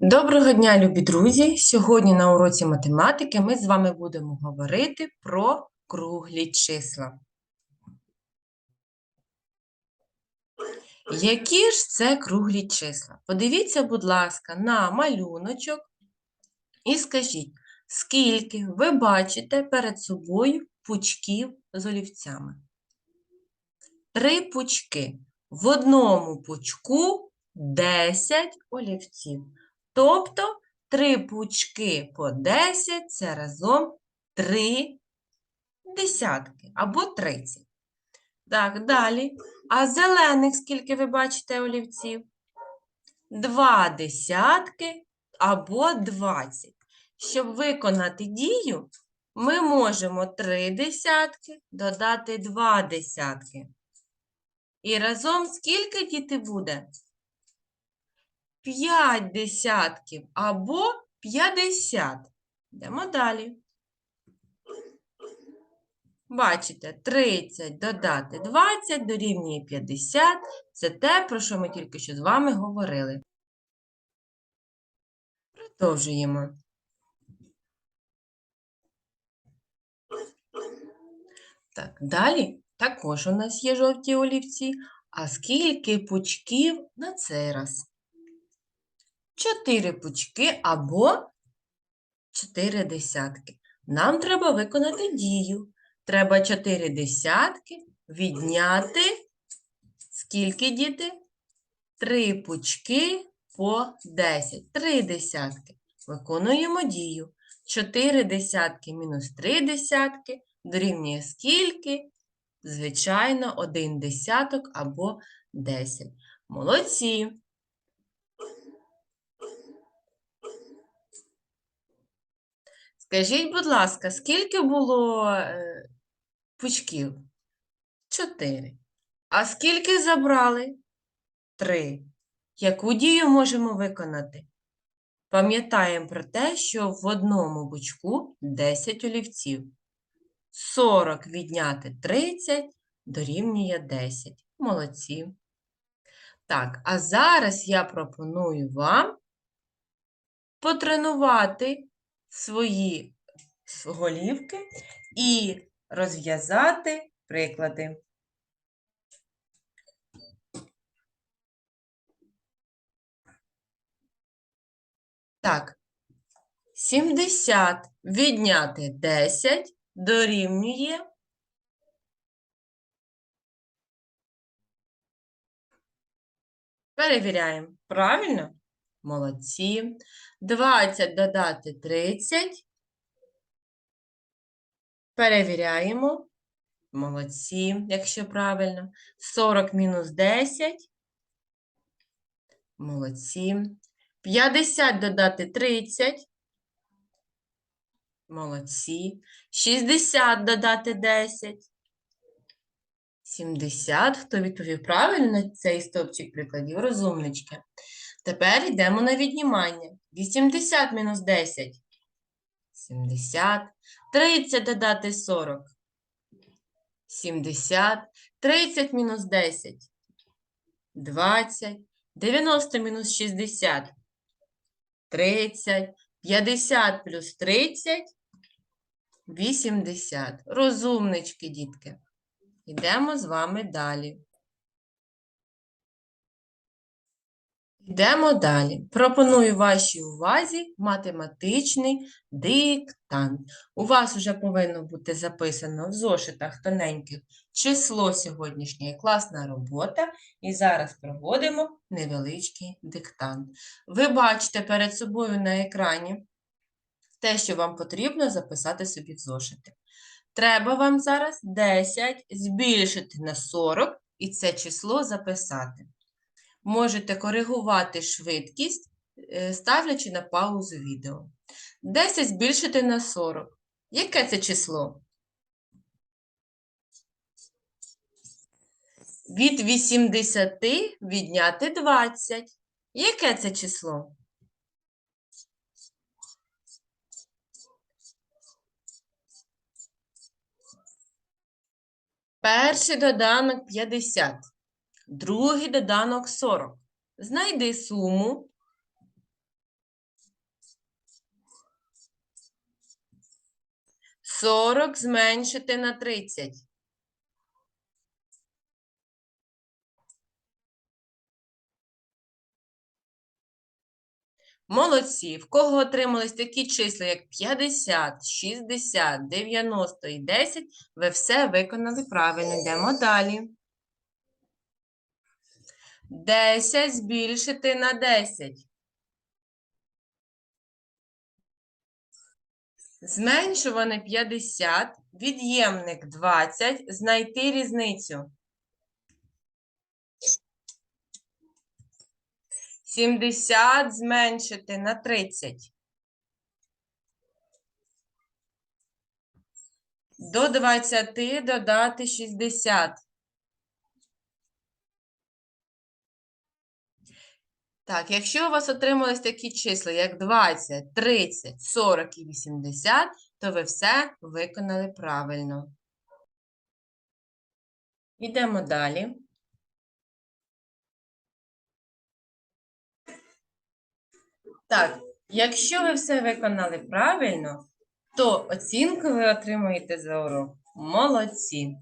Доброго дня, любі друзі! Сьогодні на уроці математики ми з вами будемо говорити про круглі числа. Які ж це круглі числа? Подивіться, будь ласка, на малюночок і скажіть, скільки ви бачите перед собою пучків з олівцями? Три пучки. В одному пучку 10 олівців. Тобто 3 пучки по 10 це разом 3 десятки або 30. Так, далі. А зелених скільки ви бачите олівців? 2 десятки або 20. Щоб виконати дію, ми можемо 3 десятки додати 2 десятки. І разом скільки діти буде? 5 десятків або 50. Йдемо далі. Бачите, 30 додати 20 дорівнює 50. Це те, про що ми тільки що з вами говорили. Продовжуємо. Так, далі також у нас є жовті олівці. А скільки пучків на цей раз? 4 пучки або 4 десятки. Нам треба виконати дію. Треба 4 десятки відняти. Скільки діти? 3 пучки по 10. 3 десятки. Виконуємо дію. 4 десятки мінус 3 десятки дорівнює скільки? Звичайно, 1 десяток або 10. Молодці! Скажіть, будь ласка, скільки було е, пучків? Чотири. А скільки забрали? Три. Яку дію можемо виконати? Пам'ятаємо про те, що в одному пучку 10 олівців. 40 відняти 30 дорівнює 10. Молодці. Так, а зараз я пропоную вам потренувати свої голівки і розв'язати приклади. Так, 70 відняти 10 дорівнює Перевіряємо. Правильно? Молодці. 20 додати 30. Перевіряємо. Молодці, якщо правильно. 40 мінус 10. Молодці. 50 додати 30. Молодці. 60 додати 10. 70. Хто відповів правильно на цей стовпчик прикладів? Розумнички. Тепер йдемо на віднімання. 80 мінус 10. 70. 30 додати 40. 70. 30 мінус 10. 20. 90 мінус 60. 30. 50 плюс 30. 80. Розумнички, дітки. Йдемо з вами далі. Йдемо далі. Пропоную вашій увазі математичний диктант. У вас вже повинно бути записано в зошитах тоненьких число сьогоднішнє класна робота. І зараз проводимо невеличкий диктант. Ви бачите перед собою на екрані те, що вам потрібно записати собі в зошити. Треба вам зараз 10 збільшити на 40 і це число записати. Можете коригувати швидкість, е, ставлячи на паузу відео. 10 збільшити на 40. Яке це число? Від 80 відняти 20. Яке це число? Перший доданок 50. Другий доданок 40. Знайди суму. Сорок зменшити на тридцять. Молодці. В кого отримались такі числа, як 50, 60, 90 і 10, ви все виконали правильно. Йдемо далі. 10 збільшити на 10. Зменшуване 50, від'ємник 20, знайти різницю. 70 зменшити на 30. До 20 додати 60. Так, якщо у вас отримались такі числа, як 20, 30, 40 і 80, то ви все виконали правильно. Йдемо далі. Так, якщо ви все виконали правильно, то оцінку ви отримуєте за урок. Молодці!